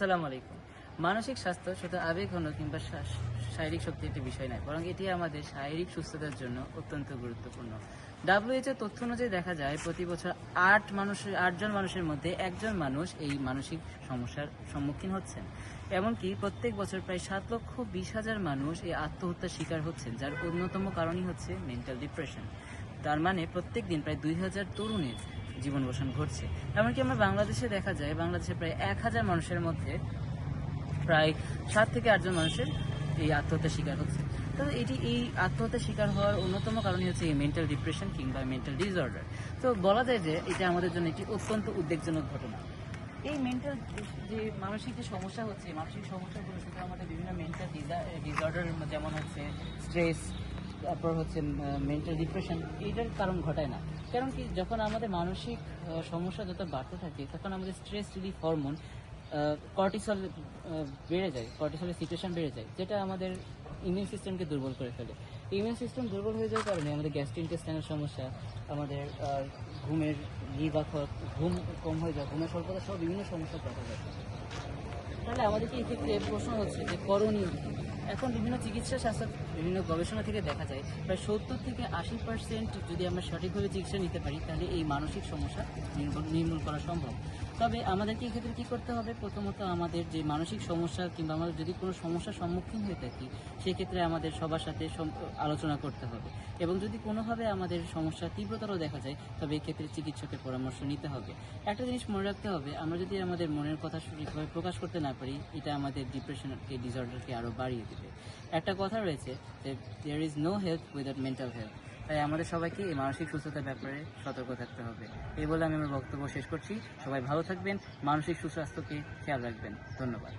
আসসালামু আলাইকুম। মানসিক স্বাস্থ্য শুধু আবেগ হলো কিংবা শারীরিক শক্তি একটি বিষয় নয়, বরং এটি আমাদের শারীরিক সুস্থতার জন্য অত্যন্ত গুরুত্বপূর্ণ। ডাব্লিউএইচও তথ্য অনুযায়ী দেখা যায়, প্রতি বছর আট মানুষের আটজন মানুষের মধ্যে একজন মানুষ এই মানসিক সমস্যার সম্মুখীন হচ্ছেন। এমনকি প্রত্যেক বছর প্রায় সাত লক্ষ বিশ হাজার মানুষ এই আত্মহত্যার শিকার হচ্ছেন, যার অন্যতম কারণই হচ্ছে মেন্টাল ডিপ্রেশন তার মানে প্রত্যেক দিন প্রায় দুই হাজার তরুণের জীবনবসান ঘটছে। এমনকি আমরা বাংলাদেশে দেখা যায়, বাংলাদেশে প্রায় এক হাজার মানুষের মধ্যে প্রায় সাত থেকে আটজন মানুষের এই আত্মহত্যার শিকার হচ্ছে। তো এটি এই আত্মহত্যার শিকার হওয়ার অন্যতম কারণই হচ্ছে এই মেন্টাল ডিপ্রেশন কিংবা মেন্টাল ডিসঅর্ডার তো বলা যায় যে এটা আমাদের জন্য একটি অত্যন্ত উদ্বেগজনক ঘটনা। এই মেন্টাল যে মানসিক যে সমস্যা হচ্ছে, মানসিক সমস্যাগুলো শুধু আমাদের বিভিন্ন মেন্টাল ডিসঅর্ডার যেমন হচ্ছে স্ট্রেস তারপর হচ্ছে মেন্টাল ডিপ্রেশন এইটার কারণ ঘটায় না। কারণ কি, যখন আমাদের মানসিক সমস্যা যত বাড়তে থাকে, তখন আমাদের স্ট্রেস রিলিফ হরমোন কর্টিসল বেড়ে যায় কর্টিসলের সিচুয়েশন বেড়ে যায়, যেটা আমাদের ইমিউন সিস্টেমকে দুর্বল করে ফেলে। ইমিউন সিস্টেম দুর্বল হয়ে যাওয়ার কারণে আমাদের গ্যাস্ট্রিনটেস্টাইনের সমস্যা, আমাদের ঘুমের নির্বাচক ঘুম কম হয়ে যাওয়া, ঘুমের স্বল্পতা সব বিভিন্ন সমস্যা দেখা যায় তাহলে আমাদেরকে এই ক্ষেত্রে প্রশ্ন হচ্ছে যে করণীয়? এখন বিভিন্ন চিকিৎসা শাস্ত্র বিভিন্ন গবেষণা থেকে দেখা যায়, প্রায় সত্তর থেকে আশি পার্সেন্ট যদি আমরা সঠিকভাবে চিকিৎসা নিতে পারি, তাহলে এই মানসিক সমস্যা নির্মূল- করা সম্ভব। তবে আমাদেরকে এক্ষেত্রে কী করতে হবে? প্রথমত আমাদের যে মানসিক সমস্যা কিংবা আমাদের যদি কোনো সমস্যার সম্মুখীন হয়ে থাকি, সেক্ষেত্রে আমাদের সবার সাথে আলোচনা করতে হবে। এবং যদি কোনোভাবে আমাদের সমস্যা তীব্রতর দেখা যায়, তবে এক্ষেত্রে চিকিৎসকের পরামর্শ নিতে হবে। একটা জিনিস মনে রাখতে হবে, আমরা যদি আমাদের মনের কথা সঠিকভাবে প্রকাশ করতে না পারি, এটা আমাদের ডিপ্রেশনকে ডিসঅর্ডারকে আরও বাড়িয়ে দেবে। একটা কথা রয়েছে যে there is no health without mental health তাই আমাদের সবাইকে এই মানসিক সুস্থতার ব্যাপারে সতর্ক থাকতে হবে। এই বলে আমি আমার বক্তব্য শেষ করছি। সবাই ভালো থাকবেন, মানসিক সুস্বাস্থ্যকে খেয়াল রাখবেন। ধন্যবাদ।